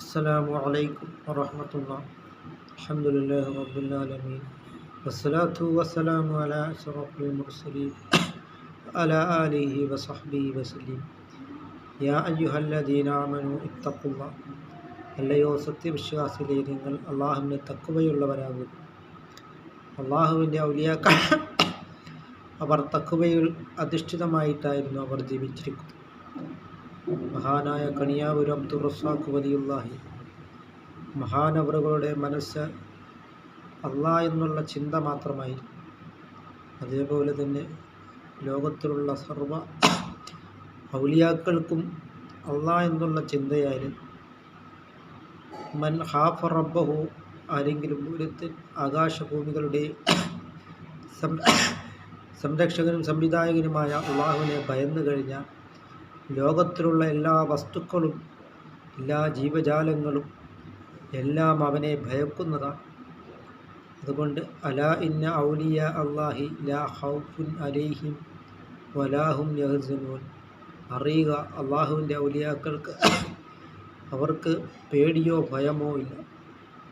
അസ്സാം വലൈക്കും വാഹമത്തുള്ള അലഹമുല്ലാ റബുല്ലാലമീൻ വസ്സലാത്തു വസ്സലാമു അല അഷറഫുൽ മുർസലീൻ അല ആലിഹി വസഹബി വസലീം യാ അയ്യുഹല്ലദീനാമനു ഇത്തക്കുള്ള അല്ലയോ സത്യവിശ്വാസിലെ നിങ്ങൾ അള്ളാഹുവിന് തക്കുവയുള്ളവരാകുന്നു അള്ളാഹുവിന്റെ ഔലിയാക്കൾ അവർ തക്കുവയിൽ അധിഷ്ഠിതമായിട്ടായിരുന്നു അവർ ജീവിച്ചിരിക്കുന്നത്. മഹാനായ കണിയാവൂർ അബ്ദുൾ റസാഖ് വലിയുള്ളാഹി. മഹാനവറുകളുടെ മനസ്സ് അള്ളാ എന്നുള്ള ചിന്ത മാത്രമായിരുന്നു. അതേപോലെ തന്നെ ലോകത്തിലുള്ള സർവ ഔലിയാക്കൾക്കും അള്ളാ എന്നുള്ള ചിന്തയായിരുന്നു. മൻ ഹാഫ റബ്ബഹു ആരെങ്കിലും ഒരുത്തൻ ആകാശഭൂമികളുടെ സംരക്ഷകനും സംവിധായകനുമായ അള്ളാഹുവിനെ ഭയന്നു കഴിഞ്ഞാൽ ലോകത്തിലുള്ള എല്ലാ വസ്തുക്കളും എല്ലാ ജീവജാലങ്ങളും എല്ലാം അവനെ ഭയക്കുന്നതാണ് അതുകൊണ്ട് അലാ ഇന്ന ഔലിയ അള്ളാഹി ലാ ഹൗഫുൻ അലൈഹിം വലാഹും യഹ്സനൂൻ. അറിയുക അള്ളാഹുവിന്റെ ഔലിയാക്കൾക്ക് അവർക്ക് പേടിയോ ഭയമോ ഇല്ല.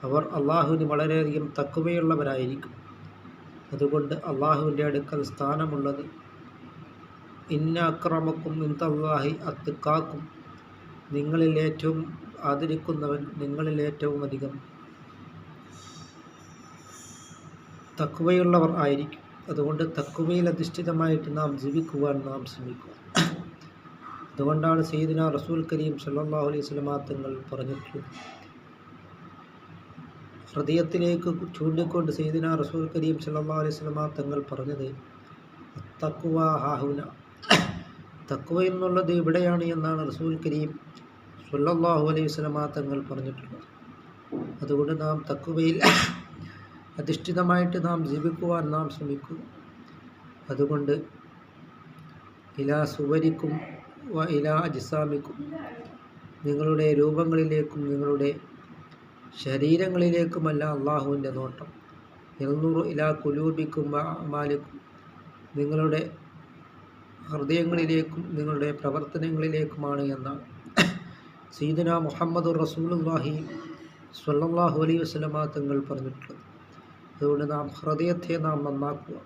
അവർ അള്ളാഹുവിന് വളരെയധികം തക്കുവയുള്ളവരായിരിക്കും. അതുകൊണ്ട് അള്ളാഹുവിന്റെ അടുക്കൽ സ്ഥാനമുള്ളത് ഇന്ന അക്രമക്കും ഇന്തല്ലാഹി അത്തുക്കാക്കും. നിങ്ങളിൽ ഏറ്റവും ആദരിക്കുന്നവൻ നിങ്ങളിൽ ഏറ്റവും അധികം. തക്കുവയുള്ളവർ ആയിരിക്കും. അതുകൊണ്ട് തക്കുവയിൽ അധിഷ്ഠിതമായിട്ട് നാം ജീവിക്കുവാൻ നാം ശ്രമിക്കുക. അതുകൊണ്ടാണ് സയ്യിദിന റസൂൽ കരീം സല്ലാഹു അലൈഹി സ്വലമാങ്ങൾ പറഞ്ഞിട്ടുള്ളത്. ഹൃദയത്തിലേക്ക് ചൂണ്ടിക്കൊണ്ട് സയ്യിദിന റസൂൽ കരീം സല്ലാ അലൈഹി സ്വലമാ തങ്ങൾ പറഞ്ഞത് തക്കുവ ഹാഹുന. തക്കുവ എന്നുള്ളത് ഇവിടെയാണ് എന്നാണ് റസൂൽ കരീം സുല്ലാഹു അലൈഹി സ്വലമാ തങ്ങൾ പറഞ്ഞിട്ടുള്ളത്. അതുകൊണ്ട് നാം തക്കുവയിൽ അധിഷ്ഠിതമായിട്ട് നാം ജീവിക്കുവാൻ നാം ശ്രമിക്കുക അതുകൊണ്ട് ഇലാ സുവരിക്കും വ ഇലാ അജിസാമിക്കും നിങ്ങളുടെ രൂപങ്ങളിലേക്കും നിങ്ങളുടെ ശരീരങ്ങളിലേക്കുമല്ല അള്ളാഹുവിന്റെ നോട്ടം. എഴുന്നൂറ് ഇലാ കുലൂബിക്കും മാലിക്കും നിങ്ങളുടെ ഹൃദയങ്ങളിലേക്കും നിങ്ങളുടെ പ്രവർത്തനങ്ങളിലേക്കുമാണ് എന്നാണ് സീദന മുഹമ്മദ് റസൂലുല്ലാഹി സ്വല്ലല്ലാഹു അലൈഹി വസ്ലമ തങ്ങൾ പറഞ്ഞിട്ടുള്ളത്. അതുകൊണ്ട് നാം ഹൃദയത്തെ നാം നന്നാക്കുക.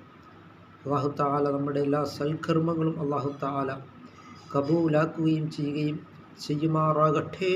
അള്ളാഹു താല നമ്മുടെ എല്ലാ സൽക്കർമ്മങ്ങളും അള്ളാഹു താല കബൂലാക്കുകയും ചെയ്യുകയും ചെയ്യുമാറാകട്ടെ.